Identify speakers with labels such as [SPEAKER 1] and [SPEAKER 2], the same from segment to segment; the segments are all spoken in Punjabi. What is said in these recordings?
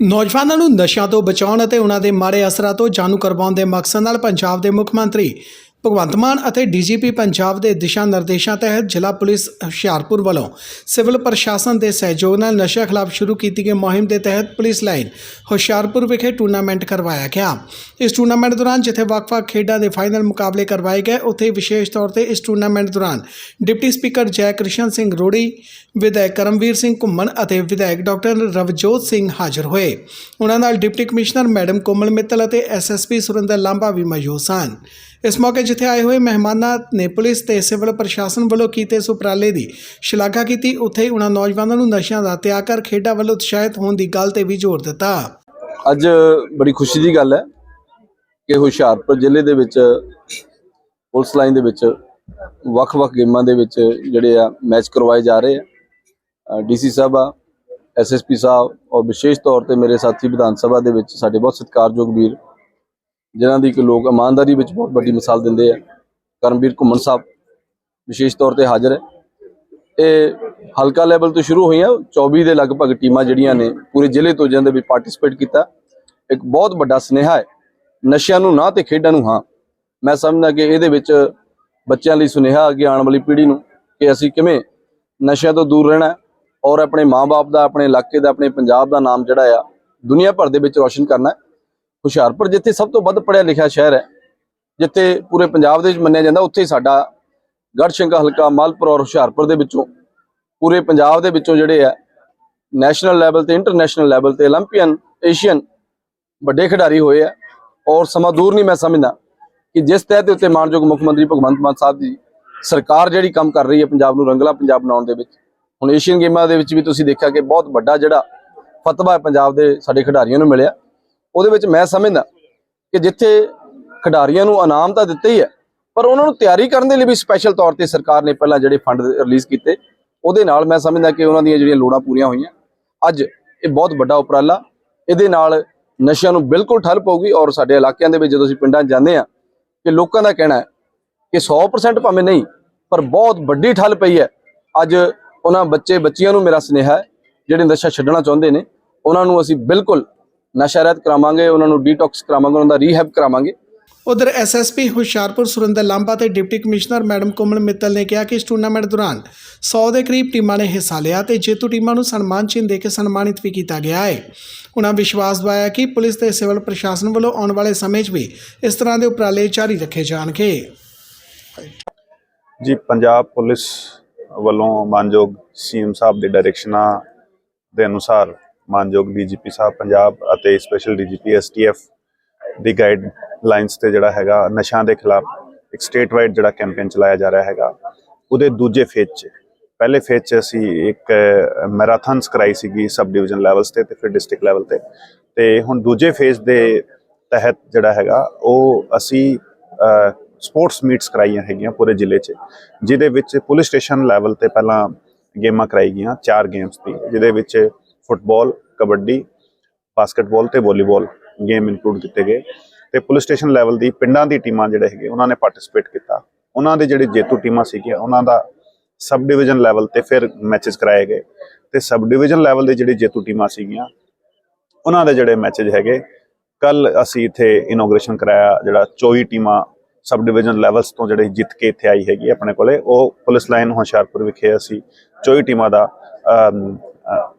[SPEAKER 1] ਨੌਜਵਾਨਾਂ ਨੂੰ ਨਸ਼ਿਆਂ ਤੋਂ ਬਚਾਉਣ ਅਤੇ ਉਹਨਾਂ ਦੇ ਮਾੜੇ ਅਸਰਾਂ ਤੋਂ ਜਾਣੂ ਕਰਵਾਉਣ ਦੇ ਮਕਸਦ ਨਾਲ ਪੰਜਾਬ ਦੇ ਮੁੱਖ ਮੰਤਰੀ ਭਗਵੰਤ ਮਾਨ ਅਤੇ ਡੀਜੀਪੀ ਪੰਜਾਬ ਦੇ ਦਿਸ਼ਾ ਨਿਰਦੇਸ਼ਾਂ ਤਹਿਤ ਜ਼ਿਲ੍ਹਾ ਪੁਲਿਸ ਹੁਸ਼ਿਆਰਪੁਰ ਵੱਲੋਂ ਸਿਵਲ ਪ੍ਰਸ਼ਾਸਨ ਦੇ ਸਹਿਯੋਗ ਨਾਲ ਨਸ਼ਾ ਖਿਲਾਫ ਸ਼ੁਰੂ ਕੀਤੀ ਗਈ ਮੁਹਿੰਮ ਦੇ ਤਹਿਤ ਪੁਲਿਸ ਲਾਈਨ ਹੁਸ਼ਿਆਰਪੁਰ ਵਿਖੇ ਟੂਰਨਾਮੈਂਟ ਕਰਵਾਇਆ ਗਿਆ। ਇਸ ਟੂਰਨਾਮੈਂਟ ਦੌਰਾਨ ਜਿੱਥੇ ਵੱਖ-ਵੱਖ ਖੇਡਾਂ ਦੇ ਫਾਈਨਲ ਮੁਕਾਬਲੇ ਕਰਵਾਏ ਗਏ, ਉੱਥੇ ਵਿਸ਼ੇਸ਼ ਤੌਰ ਤੇ ਇਸ ਟੂਰਨਾਮੈਂਟ ਦੌਰਾਨ ਡਿਪਟੀ ਸਪੀਕਰ ਜੈ ਕ੍ਰਿਸ਼ਨ ਸਿੰਘ ਰੋੜੀ, ਵਿਧਾਇਕ ਕਰਮਵੀਰ ਸਿੰਘ ਘੁੰਮਣ ਅਤੇ ਵਿਧਾਇਕ ਡਾਕਟਰ ਰਵਜੋਤ ਸਿੰਘ ਹਾਜ਼ਰ ਹੋਏ। ਉਹਨਾਂ ਨਾਲ deputy commissioner madam Komal Mittal ਅਤੇ ਐਸਐਸਪੀ ਸੁਰਿੰਦਰ ਲਾਂਬਾ ਵੀ ਮੌਜੂਦ ਸਨ। ਇਸ ਮੌਕੇ ਜਿੱਥੇ ਆਏ ਹੋਏ ਮਹਿਮਾਨਾਂ ਨੇ ਪੁਲਿਸ ਤੇ ਸਿਵਲ ਪ੍ਰਸ਼ਾਸਨ ਵੱਲੋਂ ਕੀਤੇ ਇਸ ਉਪਰਾਲੇ ਦੀ ਸ਼ਲਾਘਾ ਕੀਤੀ, ਉੱਥੇ ਹੀ ਉਹਨਾਂ ਨੌਜਵਾਨਾਂ ਨੂੰ ਨਸ਼ਿਆਂ ਦਾ ਤਿਆਗ ਕਰ ਖੇਡਾਂ ਵੱਲ ਉਤਸ਼ਾਹਿਤ ਹੋਣ ਦੀ ਗੱਲ ਤੇ ਵੀ ਜ਼ੋਰ ਦਿੱਤਾ।
[SPEAKER 2] ਅੱਜ ਬੜੀ ਖੁਸ਼ੀ ਦੀ ਗੱਲ ਹੈ ਕਿ ਹੁਸ਼ਿਆਰਪੁਰ ਜ਼ਿਲ੍ਹੇ ਦੇ ਵਿੱਚ, ਪੁਲਿਸ ਲਾਈਨ ਦੇ ਵਿੱਚ ਵੱਖ-ਵੱਖ ਗੇਮਾਂ ਦੇ ਵਿੱਚ ਜਿਹੜੇ ਆ ਮੈਚ ਕਰਵਾਏ ਜਾ ਰਹੇ ਆ। ਡੀਸੀ ਸਾਹਿਬ ਆ ਐਸਐਸਪੀ ਸਾਹਿਬ ਔਰ ਵਿਸ਼ੇਸ਼ ਤੌਰ ਤੇ ਮੇਰੇ ਸਾਥੀ ਵਿਧਾਨ ਸਭਾ ਦੇ ਵਿੱਚ ਸਾਡੇ ਬਹੁਤ ਸਤਿਕਾਰਯੋਗ ਵੀਰ ਜਿਨ੍ਹਾਂ ਦੀ ਕਿ ਲੋਕ ਇਮਾਨਦਾਰੀ ਵਿੱਚ ਬਹੁਤ ਵੱਡੀ ਮਿਸਾਲ ਦਿੰਦੇ ਆ। ਕਰਮਵੀਰ ਘੁੰਮਣ ਸਾਹਿਬ ਵਿਸ਼ੇਸ਼ ਤੌਰ ਤੇ ਹਾਜ਼ਰ ਹੈ। ਇਹ ਹਲਕਾ ਲੈਵਲ ਤੋਂ ਸ਼ੁਰੂ ਹੋਈਆਂ 24 ਦੇ ਲਗਭਗ ਟੀਮਾਂ ਜਿਹੜੀਆਂ ਨੇ ਪੂਰੇ ਜ਼ਿਲ੍ਹੇ ਤੋਂ ਜਿਹਨਾਂ ਦੇ ਵਿੱਚ ਪਾਰਟਿਸਿਪੇਟ ਕੀਤਾ। ਇੱਕ ਬਹੁਤ ਵੱਡਾ ਸੁਨੇਹਾ ਹੈ, ਨਸ਼ਿਆਂ ਨੂੰ ਨਾ ਤੇ ਖੇਡਾਂ ਨੂੰ ਹਾਂ। ਮੈਂ ਸਮਝਦਾ ਕਿ ਇਹਦੇ ਵਿੱਚ ਬੱਚਿਆਂ ਲਈ ਸੁਨੇਹਾ ਅੱਗੇ ਆਉਣ ਵਾਲੀ ਪੀੜ੍ਹੀ ਨੂੰ ਕਿ ਅਸੀਂ ਕਿਵੇਂ ਨਸ਼ਿਆਂ ਤੋਂ ਦੂਰ ਰਹਿਣਾ ਔਰ ਆਪਣੇ ਮਾਪੇ ਦਾ, ਆਪਣੇ ਇਲਾਕੇ ਦਾ, ਆਪਣੇ ਪੰਜਾਬ ਦਾ ਨਾਮ ਜਿਹੜਾ ਆ, ਦੁਨੀਆ ਭਰ ਦੇ ਵਿੱਚ ਰੌਸ਼ਨ ਕਰਨਾ ਹੁਸ਼ਿਆਰਪੁਰ, ਜਿੱਥੇ ਸਭ ਤੋਂ ਵੱਧ ਪੜਿਆ ਲਿਖਿਆ ਸ਼ਹਿਰ ਹੈ, ਜਿੱਥੇ ਪੂਰੇ ਪੰਜਾਬ ਦੇ ਵਿੱਚ ਮੰਨਿਆ ਜਾਂਦਾ, ਉੱਥੇ ਹੀ ਸਾਡਾ ਗੜਸ਼ੰਗਾ ਹਲਕਾ ਮਾਲਪੁਰ ਔਰ ਹੁਸ਼ਿਆਰਪੁਰ ਦੇ ਵਿੱਚੋਂ ਪੂਰੇ ਪੰਜਾਬ ਦੇ ਵਿੱਚੋਂ ਜਿਹੜੇ ਆ ਨੈਸ਼ਨਲ ਲੈਵਲ ਤੇ ਇੰਟਰਨੈਸ਼ਨਲ ਲੈਵਲ ਤੇ 올림픽ਨ ਏਸ਼ੀਅਨ ਵੱਡੇ ਖਿਡਾਰੀ ਹੋਏ ਆ ਔਰ ਸਮਾਂ ਦੂਰ ਨਹੀਂ ਮੈਂ ਸਮਝਦਾ ਕਿ ਜਿਸ ਤਹਿਤ ਦੇ ਉੱਤੇ ਮਾਨਯੋਗ ਮੁੱਖ ਮੰਤਰੀ ਭਗਵੰਤ ਮਾਨ ਸਾਹਿਬ ਦੀ ਸਰਕਾਰ ਜਿਹੜੀ ਕੰਮ ਕਰ ਰਹੀ ਹੈ ਪੰਜਾਬ ਨੂੰ ਰੰਗਲਾ ਪੰਜਾਬ ਬਣਾਉਣ ਦੇ ਵਿੱਚ, ਹੁਣ ਏਸ਼ੀਅਨ ਗੇਮਾਂ ਦੇ ਵਿੱਚ ਵੀ ਤੁਸੀਂ ਦੇਖਿਆ ਕਿ ਬਹੁਤ ਵੱਡਾ ਜਿਹੜਾ ਫਤਵਾ ਹੈ ਪੰਜਾਬ ਦੇ ਸਾਡੇ ਖਿਡਾਰੀਆਂ ਨੂੰ ਮਿਲਿਆ। ਉਹਦੇ ਵਿੱਚ ਮੈਂ ਸਮਝਦਾ ਕਿ ਜਿੱਥੇ ਖਿਡਾਰੀਆਂ ਨੂੰ ਇਨਾਮ ਤਾਂ ਦਿੱਤੇ ਹੀ ਹੈ ਪਰ ਉਹਨਾਂ ਨੂੰ ਤਿਆਰੀ ਕਰਨ ਦੇ ਲਈ ਵੀ ਸਪੈਸ਼ਲ ਤੌਰ ਤੇ ਸਰਕਾਰ ਨੇ ਪਹਿਲਾਂ ਜਿਹੜੇ ਫੰਡ ਰਿਲੀਜ਼ ਕੀਤੇ, ਉਹਦੇ ਨਾਲ ਮੈਂ ਸਮਝਦਾ ਕਿ ਉਹਨਾਂ ਦੀਆਂ ਜਿਹੜੀਆਂ ਲੋੜਾਂ ਪੂਰੀਆਂ ਹੋਈਆਂ। ਅੱਜ ਇਹ ਬਹੁਤ ਵੱਡਾ ਉਪਰਾਲਾ, ਇਹਦੇ ਨਾਲ ਨਸ਼ਿਆਂ ਨੂੰ ਬਿਲਕੁਲ ਠੱਲ ਪਊਗੀ ਔਰ ਸਾਡੇ ਇਲਾਕਿਆਂ ਦੇ ਵਿੱਚ ਜਦੋਂ ਅਸੀਂ ਪਿੰਡਾਂ 'ਚ ਜਾਂਦੇ ਆ ਕਿ ਲੋਕਾਂ ਦਾ ਕਹਿਣਾ ਹੈ ਕਿ 100% ਭਾਵੇਂ ਨਹੀਂ, ਪਰ ਬਹੁਤ ਵੱਡੀ ਠੱਲ ਪਈ ਹੈ। ਅੱਜ ਉਹਨਾਂ ਬੱਚੇ ਬੱਚੀਆਂ ਨੂੰ ਮੇਰਾ ਸੁਨੇਹਾ ਹੈ, ਜਿਹੜੇ ਨਸ਼ਾ ਛੱਡਣਾ ਚਾਹੁੰਦੇ ਨੇ, ਉਹਨਾਂ ਨੂੰ ਅਸੀਂ ਬਿਲਕੁਲ ਨਸ਼ਾ ਰਹਿਤ ਕਰਾਵਾਂਗੇ ਉਹਨਾਂ ਨੂੰ ਡੀਟੌਕਸ ਕਰਾਵਾਂਗੇ ਉਹਨਾਂ ਦਾ ਰੀਹੈਬ ਕਰਾਵਾਂਗੇ।
[SPEAKER 1] ਉਧਰ ਐਸਐਸਪੀ ਹੁਸ਼ਿਆਰਪੁਰ ਸੁਰਿੰਦਰ ਲਾਂਬਾ ਤੇ deputy commissioner madam Komal Mittal ਨੇ ਕਿਹਾ ਕਿ ਇਸ ਟੂਰਨਾਮੈਂਟ ਦੌਰਾਨ 100 ਦੇ ਕਰੀਬ ਟੀਮਾਂ ਨੇ ਹਿੱਸਾ ਲਿਆ ਤੇ ਜੇਤੂ ਟੀਮਾਂ ਨੂੰ ਸਨਮਾਨ ਚਿੰਨ੍ਹ ਦੇ ਕੇ ਸਨਮਾਨਿਤ ਵੀ ਕੀਤਾ ਗਿਆ ਹੈ। ਉਹਨਾਂ ਵਿਸ਼ਵਾਸ ਦਿਵਾਇਆ ਕਿ ਪੁਲਿਸ ਤੇ ਸਿਵਲ ਪ੍ਰਸ਼ਾਸਨ ਵੱਲੋਂ ਆਉਣ ਵਾਲੇ ਸਮੇਂ 'ਚ ਵੀ ਇਸ ਤਰ੍ਹਾਂ ਦੇ ਉਪਰਾਲੇ ਜਾਰੀ ਰੱਖੇ ਜਾਣਗੇ।
[SPEAKER 3] ਜੀ ਪੰਜਾਬ ਪੁਲਿਸ ਵੱਲੋਂ ਮਾਨਯੋਗ ਸੀਐਮ ਸਾਹਿਬ ਦੇ ਡਾਇਰੈਕਸ਼ਨਾਂ ਦੇ ਅਨੁਸਾਰ ਮਾਨਯੋਗ ਡੀਜੀਪੀ ਸਾਹਿਬ, ਪੰਜਾਬ ਅਤੇ ਸਪੈਸ਼ਲ ਡੀਜੀਪੀ ਐਸਟੀਐਫ ਦੀ ਗਾਈਡ ਲਾਈਨਸ ਤੇ ਜਿਹੜਾ ਹੈਗਾ, ਨਸ਼ਿਆਂ ਦੇ ਖਿਲਾਫ ਇੱਕ ਸਟੇਟ ਵਾਈਡ ਜਿਹੜਾ ਕੈਂਪੇਨ ਚਲਾਇਆ ਜਾ ਰਿਹਾ ਹੈਗਾ, ਉਹਦੇ ਦੂਜੇ ਫੇਜ਼ 'ਚ। ਪਹਿਲੇ ਫੇਜ਼ 'ਚ ਅਸੀਂ ਇੱਕ ਮੈਰਾਥਨਸ ਕਰਾਈ ਸੀਗੀ ਸਬ ਡਿਵੀਜ਼ਨ ਲੈਵਲਸ ਤੇ ਤੇ ਫਿਰ ਡਿਸਟ੍ਰਿਕਟ ਲੈਵਲ ਤੇ। ਤੇ ਹੁਣ ਦੂਜੇ ਫੇਜ਼ ਦੇ ਤਹਿਤ ਜਿਹੜਾ ਹੈਗਾ, ਉਹ ਅਸੀਂ ਸਪੋਰਟਸ ਮੀਟਸ ਕਰਾਈਆਂ ਹੈਗੀਆਂ ਪੂਰੇ ਜ਼ਿਲ੍ਹੇ 'ਚ, ਜਿਹਦੇ ਵਿੱਚ ਪੁਲਿਸ ਸਟੇਸ਼ਨ ਲੈਵਲ ਤੇ ਪਹਿਲਾਂ ਗੇਮਾਂ ਕਰਾਈ ਗਈਆਂ, ਚਾਰ ਗੇਮਸ ਦੀ, ਜਿਹਦੇ ਵਿੱਚ ਫੁੱਟਬਾਲ, ਕਬੱਡੀ, ਬਾਸਕਟਬਾਲ ਤੇ ਵਾਲੀਬਾਲ ਗੇਮ ਇਨਕਲੂਡ ਕੀਤੇ ਗਏ ਤੇ ਪੁਲਿਸ ਸਟੇਸ਼ਨ ਲੈਵਲ ਦੀ ਪਿੰਡਾਂ ਦੀ ਟੀਮਾਂ ਜਿਹੜੇ ਹੈਗੇ, ਉਹਨਾਂ ਨੇ ਪਾਰਟਿਸਿਪੇਟ ਕੀਤਾ। ਉਹਨਾਂ ਦੇ ਜਿਹੜੇ ਜੇਤੂ ਟੀਮਾਂ ਸੀਗੀਆਂ, ਉਹਨਾਂ ਦਾ ਸਬ ਡਿਵੀਜ਼ਨ ਲੈਵਲ ਤੇ ਫਿਰ ਮੈਚਸ ਕਰਾਏ ਗਏ ਤੇ ਸਬ ਡਿਵੀਜ਼ਨ ਲੈਵਲ ਦੇ ਜਿਹੜੇ ਜੇਤੂ ਟੀਮਾਂ ਸੀਗੀਆਂ, ਉਹਨਾਂ ਦੇ ਜਿਹੜੇ ਮੈਚਸ ਹੈਗੇ ਕੱਲ ਅਸੀਂ ਇੱਥੇ ਇਨੋਗ੍ਰੇਸ਼ਨ ਕਰਾਇਆ ਜਿਹੜਾ 24 ਟੀਮਾਂ ਸਬ ਡਿਵੀਜ਼ਨ ਲੈਵਲਸ ਤੋਂ ਜਿਹੜੇ ਜਿੱਤ ਕੇ ਇੱਥੇ ਆਈ ਹੈਗੀ ਆਪਣੇ ਕੋਲੇ, ਉਹ ਪੁਲਿਸ ਲਾਈਨ ਹੁਸ਼ਿਆਰਪੁਰ ਵਿਖੇ ਅਸੀਂ 24 ਟੀਮਾਂ ਦਾ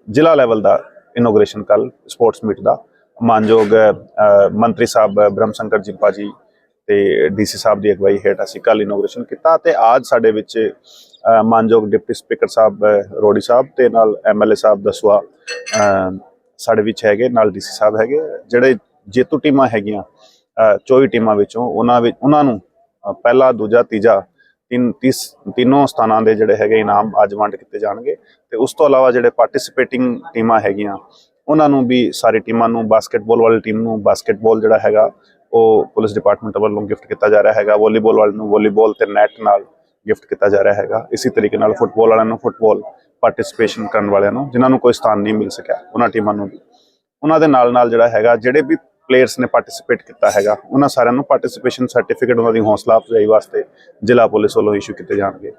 [SPEAKER 3] ਜ਼ਿਲ੍ਹਾ ਲੈਵਲ ਦਾ ਇਨੋਗ੍ਰੇਸ਼ਨ ਕੱਲ ਸਪੋਰਟਸ ਮੀਟ ਦਾ। ਮਾਨਯੋਗ ਮੰਤਰੀ ਸਾਹਿਬ ਬ੍ਰਹਮ ਸ਼ੰਕਰ ਜਿੰਪਾ ਜੀ ਤੇ ਡੀਸੀ ਸਾਹਿਬ ਦੀ ਅਗਵਾਈ ਹੇਠ ਅਸੀਂ ਕੱਲ ਇਨੋਗ੍ਰੇਸ਼ਨ ਕੀਤਾ ਤੇ ਅੱਜ ਸਾਡੇ ਵਿੱਚ ਮਾਨਯੋਗ ਡਿਪਟੀ ਸਪੀਕਰ ਸਾਹਿਬ ਰੋੜੀ ਸਾਹਿਬ ਤੇ ਨਾਲ ਐਮਐਲਏ ਸਾਹਿਬ ਦਸਵਾ ਅ, ਸਾਡੇ ਵਿੱਚ ਹੈਗੇ ਨਾਲ ਡੀਸੀ ਸਾਹਿਬ ਹੈਗੇ ਜਿਹੜੇ ਜੇਤੂ ਟੀਮਾਂ ਹੈਗੀਆਂ ਅ, 24 ਟੀਮਾਂ ਵਿੱਚੋਂ ਉਹਨਾਂ ਵਿੱਚ ਉਹਨਾਂ ਨੂੰ ਪਹਿਲਾ ਦੂਜਾ ਤੀਜਾ ਤਿੰਨ, ਤੀਸ, ਤਿੰਨੋਂ ਸਥਾਨਾਂ ਦੇ ਜਿਹੜੇ ਹੈਗੇ ਇਨਾਮ ਅੱਜ ਵੰਡ ਕੀਤੇ ਜਾਣਗੇ ਤੇ ਉਸ ਤੋਂ ਇਲਾਵਾ ਜਿਹੜੇ ਪਾਰਟਿਸਿਪੇਟਿੰਗ ਟੀਮਾਂ ਹੈਗੀਆਂ, ਉਹਨਾਂ ਨੂੰ ਵੀ ਸਾਰੀ ਟੀਮਾਂ ਨੂੰ ਬਾਸਕਟਬਾਲ ਵਾਲੀ ਟੀਮ ਨੂੰ ਬਾਸਕਟਬਾਲ ਜਿਹੜਾ ਹੈਗਾ, ਉਹ ਪੁਲਿਸ ਡਿਪਾਰਟਮੈਂਟ ਵੱਲੋਂ ਗਿਫਟ ਕੀਤਾ ਜਾ ਰਿਹਾ ਹੈਗਾ ਵਾਲੀਬਾਲ ਵਾਲਿਆਂ ਨੂੰ ਵਾਲੀਬਾਲ ਤੇ ਨੈਟ ਨਾਲ ਗਿਫਟ ਕੀਤਾ ਜਾ ਰਿਹਾ ਹੈਗਾ, ਇਸੇ ਤਰੀਕੇ ਨਾਲ ਫੁੱਟਬਾਲ ਵਾਲਿਆਂ ਨੂੰ ਫੁੱਟਬਾਲ ਪਾਰਟਿਸਿਪੇਸ਼ਨ ਕਰਨ ਵਾਲਿਆਂ ਨੂੰ, ਜਿਨ੍ਹਾਂ ਨੂੰ ਕੋਈ ਸਥਾਨ ਨਹੀਂ ਮਿਲ ਸਕਿਆ, ਉਹਨਾਂ ਟੀਮਾਂ ਨੂੰ ਵੀ। ਉਹਨਾਂ ਦੇ ਨਾਲ ਨਾਲ ਜਿਹੜਾ ਹੈਗਾ, ਜਿਹੜੇ ਵੀ ਪਲੇਅਰਸ ਨੇ ਪਾਰਟਿਸਿਪੇਟ ਕੀਤਾ ਹੈਗਾ। ਉਹਨਾਂ ਸਾਰਿਆਂ ਨੂੰ ਪਾਰਟਿਸਿਪੇਸ਼ਨ ਸਰਟੀਫਿਕੇਟ ਉਹਨਾਂ ਦੀ ਹੌਸਲਾ ਅਫਜ਼ਾਈ ਵਾਸਤੇ ਜ਼ਿਲ੍ਹਾ ਪੁਲਿਸ ਵੱਲੋਂ ਇਸ਼ੂ ਕੀਤੇ ਜਾਣਗੇ।